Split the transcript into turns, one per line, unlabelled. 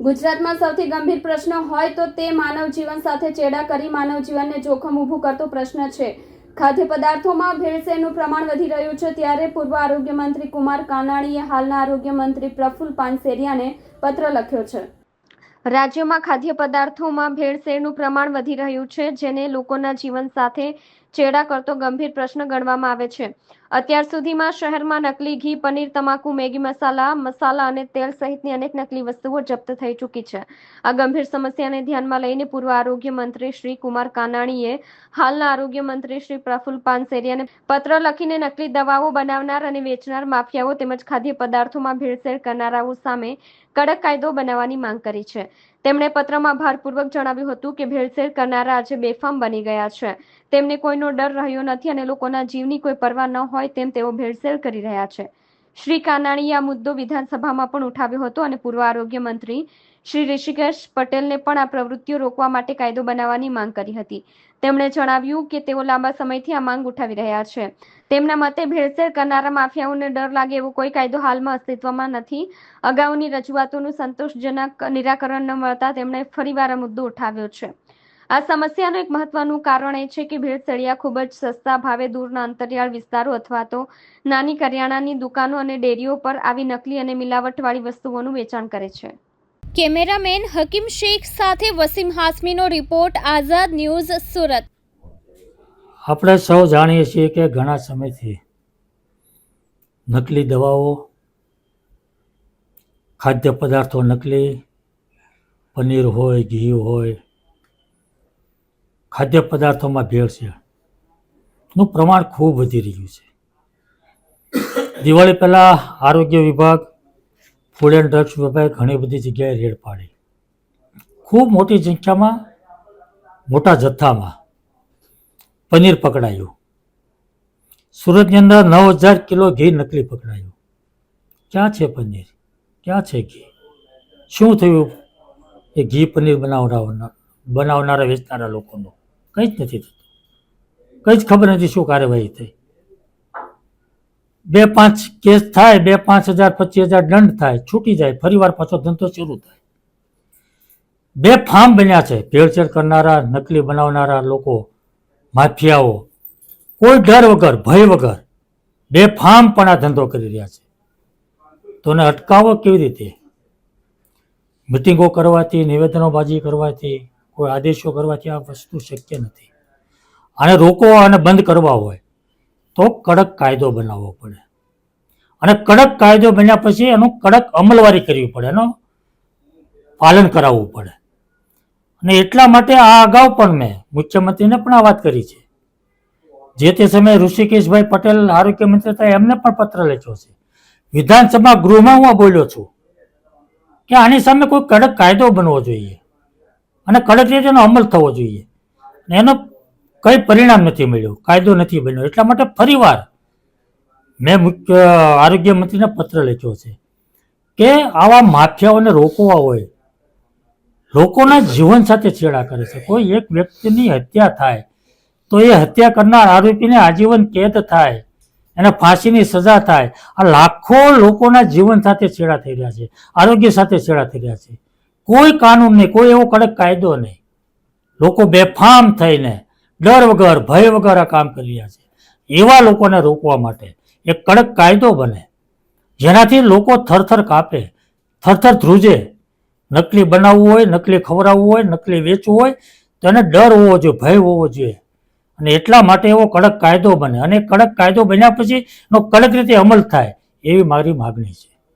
ગુજરાતમાં સૌથી ગંભીર પ્રશ્ન હોય તો તે માનવ જીવન સાથે ચેડા કરી માનવ જીવનને જોખમ ઊભું કરતો પ્રશ્ન છે. ખાદ્ય પદાર્થોમાં ભેળસેળનું પ્રમાણ વધી રહ્યું છે ત્યારે પૂર્વ આરોગ્ય મંત્રી કુમાર કાનાણીએ હાલના આરોગ્ય મંત્રી પ્રફુલ પાનસેરિયાને પત્ર લખ્યો છે. રાજ્યમાં ખાદ્ય પદાર્થોમાં ભેળસેળનું પ્રમાણ વધી રહ્યું છે જેને લોકોના જીવન સાથે ચેડા કરતો ગંભીર પ્રશ્ન ગણવામાં આવે છે. અત્યાર સુધીમાં શહેરમાં નકલી ઘી, પનીર, તમાકુ, મેગી મસાલા મસાલા અને તેલ સહિતની અનેક નકલી વસ્તુઓ જપ્ત થઈ ચૂકી છે. આ ગંભીર સમસ્યાને ધ્યાનમાં લઈને પૂર્વ આરોગ્ય મંત્રી શ્રી કુમાર કાનાણીએ હાલના આરોગ્ય મંત્રી શ્રી પ્રફુલ પાનસેરિયાને પત્ર લખીને નકલી દવાઓ બનાવનાર અને વેચનાર માફિયાઓ તેમજ ખાદ્ય પદાર્થોમાં ભેળસેળ કરનારાઓ સામે કડક કાયદો બનાવવાની માંગ કરી છે. તેમણે પત્રમાં ભારપૂર્વક જણાવ્યું હતું કે ભેળસેળ કરનારા આજે બેફામ બની ગયા છે. તેમને કોઈનો ડર રહ્યો નથી અને લોકોના જીવની કોઈ પરવા ન હોય તેમ તેઓ ભેળસેળ કરી રહ્યા છે. શ્રી કાનાણીએ આ મુદ્દો વિધાનસભામાં પણ ઉઠાવ્યો હતો અને પૂર્વ આરોગ્ય મંત્રી શ્રી ઋષિકેશ પટેલને પણ આ પ્રવૃત્તિઓ રોકવા માટે કાયદો બનાવવાની માંગ કરી હતી. તેમણે જણાવ્યું કે તેઓ લાંબા સમયથી આ માંગ ઉઠાવી રહ્યા છે. તેમના મતે ભેળસેળ કરનારા માફિયાઓને ડર લાગે એવો કોઈ કાયદો હાલમાં અસ્તિત્વમાં નથી. અગાઉની રજૂઆતોનું સંતોષજનક નિરાકરણ ન મળતા તેમણે ફરીવાર આ મુદ્દો ઉઠાવ્યો છે. આ સમસ્યાનું એક મહત્વનું કારણ એ છે કે ભેળસેળિયા ખૂબ જ સસ્તા ભાવે દૂરના અંતરિયાળ વિસ્તારો અથવા તો નાની કરિયાણાની દુકાનો અને ડેરીઓ પર આવી નકલી અને મિલાવટવાળી વસ્તુઓનું વેચાણ કરે છે.
કેમેરામેન હકીમ શેખ સાથે વસીમ હાસમીનો રિપોર્ટ આઝાદ ન્યૂઝ સુરત.
આપણે સૌ જાણીએ છીએ કે ઘણા સમયથી નકલી દવાઓ ખાદ્ય પદાર્થો નકલી પનીર હોય ઘી હોય ખાદ્ય પદાર્થોમાં ભેળસેળનું પ્રમાણ ખૂબ વધી રહ્યું છે. દિવાળી પહેલાં આરોગ્ય વિભાગ ફૂડ એન્ડ ડ્રગ્સ વિભાગે ઘણી બધી જગ્યાએ રેડ પાડી. ખૂબ મોટી સંખ્યામાં, મોટા જથ્થામાં પનીર પકડાયું. સુરતની અંદર નવ હજાર કિલો ઘી નકલી પકડાયું. ક્યાં છે પનીર? ક્યાં છે ઘી? શું થયું? એ ઘી પનીર બનાવનાર બનાવનારા, વેચનારા લોકોનું. કંઈ જ નથી થતું. કંઈ જ ખબર નથી શું કાર્યવાહી થઈ. બે પાંચ કેસ થાય, બે પાંચ હજાર, પચીસ હજાર દંડ થાય, છૂટી જાય, ફરીવાર પાછો ધંધો શરૂ થાય. બે ફાર્મ બન્યા છે, ભેળસેળ કરનારા, નકલી બનાવનારા લોકો, માફિયાઓ. કોઈ ડર વગર, ભય વગર બે ફાર્મ પણ આ ધંધો કરી રહ્યા છે. તો એને અટકાવો કેવી રીતે? મિટિંગો કરવાથી, નિવેદનોબાજી કરવાથી કોઈ આદેશો કરવાથી આ વસ્તુ શક્ય નથી. આને રોકવો અને બંધ કરવા હોય તો કડક કાયદો બનાવવો પડે. અને કડક કાયદો બન્યા પછી એનું કડક અમલવારી કરવી પડે, એનું પાલન કરાવવું પડે. અને એટલા માટે આ અગાઉ પણ મેં મુખ્યમંત્રીને પણ આ વાત કરી છે. જે તે સમયે ઋષિકેશભાઈ પટેલ આરોગ્ય મંત્રી હતા એમને પણ પત્ર લખ્યો છે. વિધાનસભા ગૃહમાં હું બોલ્યો છું કે આની સામે કોઈ કડક કાયદો બનવો જોઈએ. અને કડક રીતે એનો અમલ થવો જોઈએ. અને એનો કંઈ પરિણામ નથી મળ્યું, કાયદો નથી બન્યો. એટલા માટે ફરીવાર મેં મુખ્ય આરોગ્ય મંત્રીને પત્ર લખ્યો છે કે આવા માફિયાઓને રોકવા હોય, લોકોના જીવન સાથે છેડા કરે છે. કોઈ એક વ્યક્તિની હત્યા થાય, તો એ હત્યા કરનાર આરોપીને આજીવન કેદ થાય, એને ફાંસીની સજા થાય. આ લાખો લોકોના જીવન સાથે છેડા થઈ રહ્યા છે, આરોગ્ય સાથે છેડા થઈ રહ્યા છે. કોઈ કાનૂન નહીં કોઈ એવો કડક કાયદો નહીં. લોકો બેફામ થઈને ડર વગર, ભય વગર આ કામ કરી રહ્યા છે. એવા લોકોને રોકવા માટે એક કડક કાયદો બને, જેનાથી લોકો થરથર કાપે, થરથર ધ્રુજે. નકલી બનાવવું હોય, નકલી ખવડાવવું હોય, નકલી વેચવું હોય, તો એને ડર હોવો જોઈએ, ભય હોવો જોઈએ. અને એટલા માટે એવો કડક કાયદો બને. અને કડક કાયદો બન્યા પછી એનો કડક રીતે અમલ થાય, એવી મારી માગણી છે.